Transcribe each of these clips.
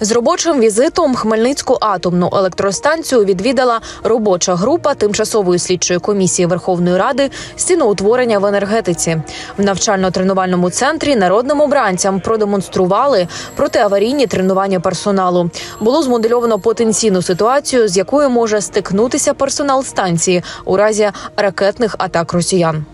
З робочим візитом Хмельницьку атомну електростанцію відвідала робоча група тимчасової слідчої комісії Верховної Ради з в енергетиці. В навчально-тренувальному центрі народним обранцям продемонстрували протиаварійні тренування персоналу. Було змодельовано потенційну ситуацію, з якою може стикнутися персонал станції у разі ракетних атак росіян.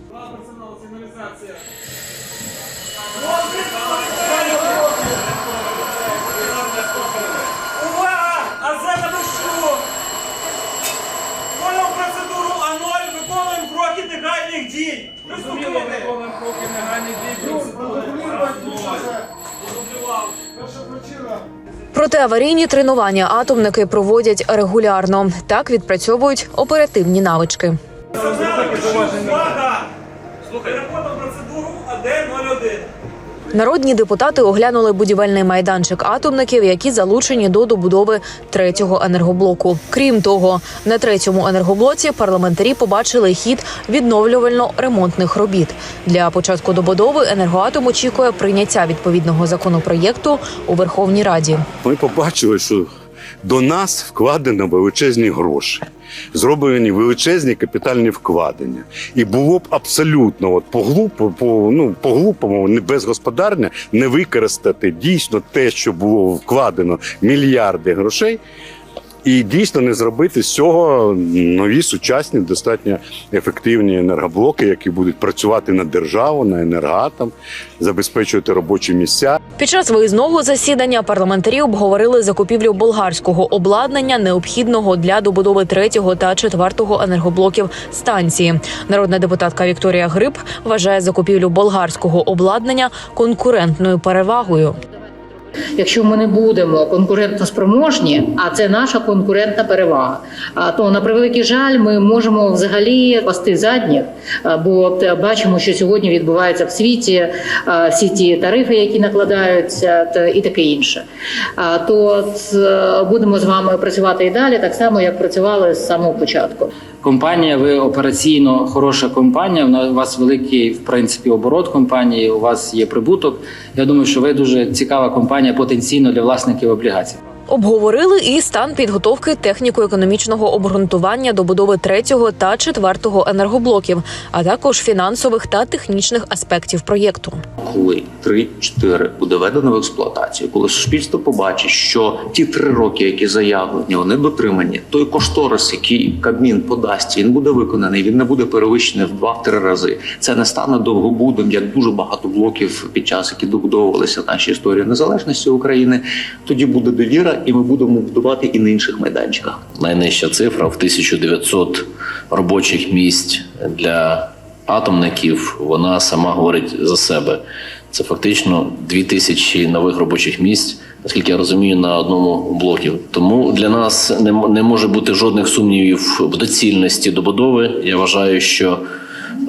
Протиаварійні тренування атомники проводять регулярно. Так відпрацьовують оперативні навички. Слухай, робота процедуру АД-01. Народні депутати оглянули будівельний майданчик атомників, які залучені до добудови третього енергоблоку. Крім того, на третьому енергоблоці парламентарі побачили хід відновлювально-ремонтних робіт. Для початку добудови енергоатом очікує прийняття відповідного законопроєкту у Верховній Раді. Ми побачили, що до нас вкладено величезні гроші, зроблені величезні капітальні вкладення. І було б абсолютно от поглупо, по, ну, по-глупому, не безгосподарне не використати дійсно те, що було вкладено мільярди грошей. І дійсно не зробити з цього нові сучасні, достатньо ефективні енергоблоки, які будуть працювати на державу, на енергатом, забезпечувати робочі місця. Під час виїзного засідання парламентарі обговорили закупівлю болгарського обладнання, необхідного для добудови третього та четвертого енергоблоків станції. Народна депутатка Вікторія Гриб вважає закупівлю болгарського обладнання конкурентною перевагою. Якщо ми не будемо конкурентоспроможні, а це наша конкурентна перевага, то на превеликий жаль, ми можемо взагалі пасти задніх, бо бачимо, що сьогодні відбувається в світі всі ті тарифи, які накладаються, і таке інше. То е, будемо з вами працювати і далі, так само як працювали з самого початку. Компанія, ви операційно хороша компанія. У вас великий в принципі оборот компанії. У вас є прибуток. Я думаю, що ви дуже цікава компанія потенційно для власників облігацій. Обговорили і стан підготовки техніко-економічного обґрунтування добудови третього та четвертого енергоблоків, а також фінансових та технічних аспектів проєкту. Коли 3-4 буде введено в експлуатацію, коли суспільство побачить, що ті три роки, які заявлені, вони дотримані, той кошторис, який Кабмін подасть, він буде виконаний, він не буде перевищений в 2-3 рази. Це не стане довгобудом, як дуже багато блоків під час, які добудовувалися в нашій історії незалежності України. Тоді буде довіра, і ми будемо будувати і на інших майданчиках. найнижча цифра в 1900 робочих місць для атомників. Вона сама говорить за себе. Це фактично 2000 нових робочих місць, наскільки я розумію, на одному блокі. Тому для нас не, не може бути жодних сумнівів в доцільності добудови. Я вважаю, що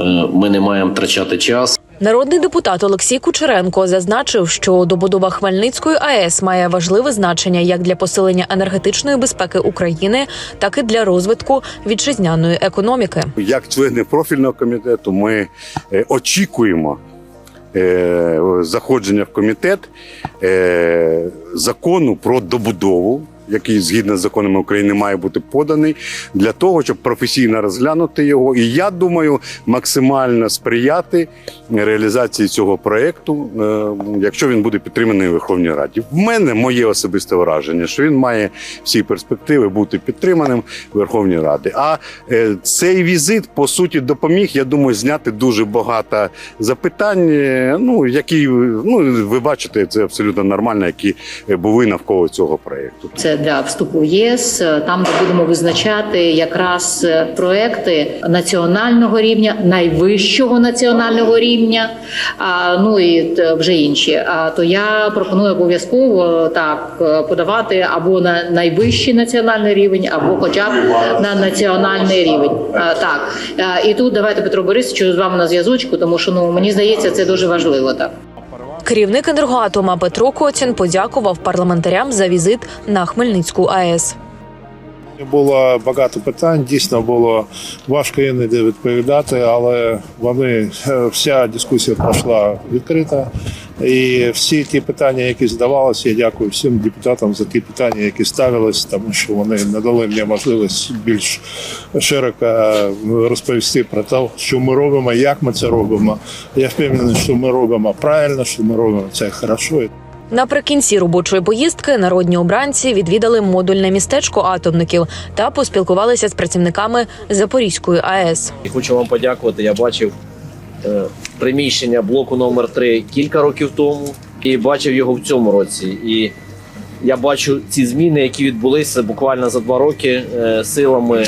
е, ми не маємо втрачати час. Народний депутат Олексій Кучеренко зазначив, що добудова Хмельницької АЕС має важливе значення як для посилення енергетичної безпеки України, так і для розвитку вітчизняної економіки. Як члени профільного комітету, ми е, очікуємо е, заходження в комітет е, закону про добудову. Який згідно з законами України має бути поданий для того, щоб професійно розглянути його, і я думаю, максимально сприяти реалізації цього проекту, е, якщо він буде підтриманий у Верховній Раді. В мене моє особисте враження, що він має всі перспективи бути підтриманим в Верховній Раді. А е, цей візит по суті допоміг, я думаю, зняти дуже багато запитань. е, Ну які ну ви бачите, це абсолютно нормально, які були навколо цього проекту. Це для вступу в ЄС, е, там де будемо визначати якраз е, проекти національного рівня, найвищого національного рівня, а ну і вже інші. А то я пропоную обов'язково так е, подавати або на найвищий національний рівень, або хоча б на національний рівень. А, так і тут давайте Петро Борисовичу з вами на зв'язочку, тому що ну мені здається, це дуже важливо так. Керівник енергоатома Петро Коцін подякував парламентарям за візит на Хмельницьку АЕС. Було багато питань. Дійсно було важко іноді відповідати, але вони е, вся дискусія пройшла відкрита. І всі ті питання, які здавалися, я дякую всім депутатам за ті питання, які ставились, тому що вони надали мені можливість більш широко е, розповісти про те, що ми робимо, як ми це робимо. Я впевнений, що ми робимо правильно, що ми робимо це хорошо. Наприкінці робочої поїздки народні обранці відвідали модульне містечко атомників та поспілкувалися з працівниками Запорізької АЕС. Хочу вам подякувати. Я бачив е, приміщення блоку номер 3 кілька років тому і бачив його в цьому році. І я бачу ці зміни, які відбулися буквально за два роки е, силами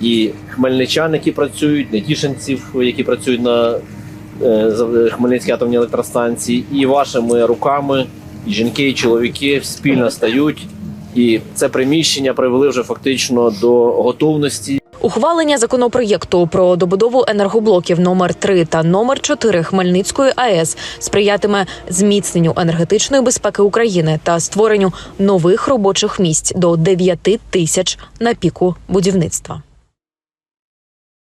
і хмельничан, які працюють, нетішинців, які працюють на е, Хмельницькій атомній електростанції, і вашими руками, жінки, і чоловіки спільно стають. І це приміщення привели вже фактично до готовності Ухвалення законопроєкту про добудову енергоблоків номер 3 та номер 4 Хмельницької АЕС сприятиме зміцненню енергетичної безпеки України та створенню нових робочих місць до 9 тисяч на піку будівництва.